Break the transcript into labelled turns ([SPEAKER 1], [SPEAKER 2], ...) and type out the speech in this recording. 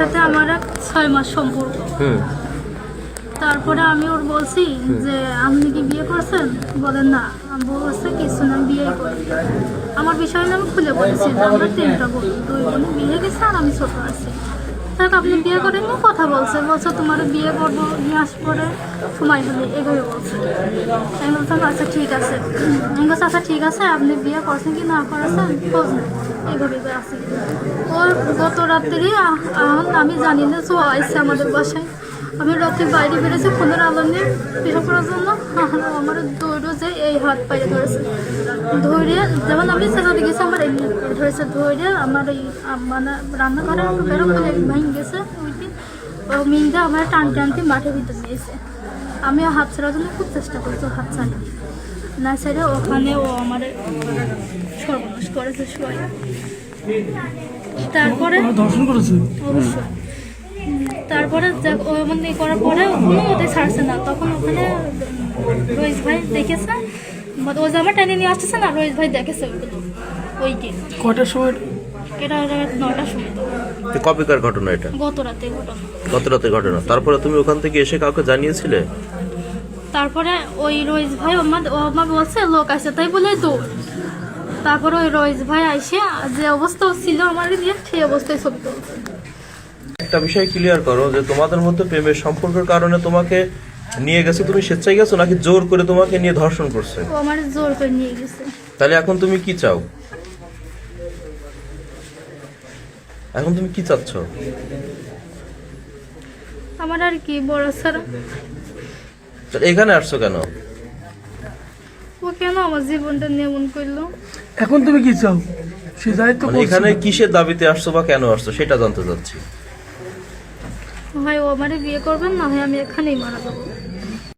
[SPEAKER 1] সাথে আমার এক ছয় মাস সম্পর্ক। তারপরে আমি ওর বলছি যে আপনি কি বিয়ে করছেন? বলেন না আমি বলছে কিছু না বিয়ে করি। আমার বিষয় আমি খুলে বলেছি আমার তিনটা বোন দুই বোন বিয়ে গেছে আর আমি ছোট আছি। দেখ আপনি বিয়ে করেন নিয়ে কথা বলছে। বলছে, তোমার বিয়ে করব নিয়ে আস পরে সময় হলে এভাবে বলছে। আমি বলতাম আচ্ছা ঠিক আছে। আমি বলছি আচ্ছা ঠিক আছে, আপনি বিয়ে করছেন কি না করেছেন? খোঁজ এইভাবে আছে ওর গত রাত্রি আমি জানি না সো আসছে আমাদের বাসায়। আমি রাতে বাইরে বেরোছি আলো নিয়ে পেশা করার জন্য। আমার দৌড়ো যে এই হাত পায়ে ধরেছে। ধরে যেমন আমি সেটাতে গেছি আমার এই ধরেছে ধরে আমার এই মানে রান্নাঘরে বেরো করে ভেঙে গেছে ওইটি ও মিনটা আমার টান টানতে মাঠের ভিতরে নিয়েছে আমি হাত ছাড়ার জন্য খুব চেষ্টা করছি হাত ছাড়ি না ছেড়ে ওখানে ও আমার সর্বনাশ করেছে সবাই। তারপরে
[SPEAKER 2] দর্শন করেছে?
[SPEAKER 1] অবশ্যই। তারপরে ইয়ে করার পরে কোনো ওদের ছাড়ছে না। তখন ওখানে রোহিত ভাই দেখেছে। মানে ও জামা টেনে নিয়ে আসতেছে না রোহিত ভাই দেখেছে ওইগুলো। ওইকে।
[SPEAKER 2] কটার সময়?
[SPEAKER 1] এটা নটার সময় তো।
[SPEAKER 3] তো কবেকার ঘটনা এটা?
[SPEAKER 1] গত রাতে ঘটনা।
[SPEAKER 3] গত রাতের ঘটনা। তারপরে তুমি ওখান থেকে এসে কাউকে জানিয়েছিলে?
[SPEAKER 1] তারপরে ওই রোহিত ভাই আমার ও আমার বলছে লোক আসে তাই বলে দৌড় তারপরে ওই রোহিত ভাই আইসে যে অবস্থা ছিল আমার দিয়ে সেই অবস্থায় ছবি তুলছে
[SPEAKER 3] একটা বিষয় ক্লিয়ার করো যে তোমাদের মধ্যে প্রেমের সম্পর্কের কারণে তোমাকে নিয়ে গেছে। তুমি স্বেচ্ছায় গেছো নাকি জোর করে তোমাকে নিয়ে ধর্ষণ করছে?
[SPEAKER 1] ও আমার জোর করে নিয়ে গেছে।
[SPEAKER 3] তাহলে এখন তুমি কি চাও? এখন তুমি কি চাচ্ছ?
[SPEAKER 1] আমার আর কি বড়
[SPEAKER 3] তাহলে এখানে আসছো কেন?
[SPEAKER 1] ও কেন আমার জীবনটা নিয়মন করল?
[SPEAKER 2] এখন তুমি কি চাও? সে যাই তো
[SPEAKER 3] মানে এখানে কিসের দাবিতে আসছো বা কেন আসছো সেটা জানতে চাচ্ছি।
[SPEAKER 1] হয় ও আমারে বিয়ে করবেন না হয় আমি এখানেই মারা যাব।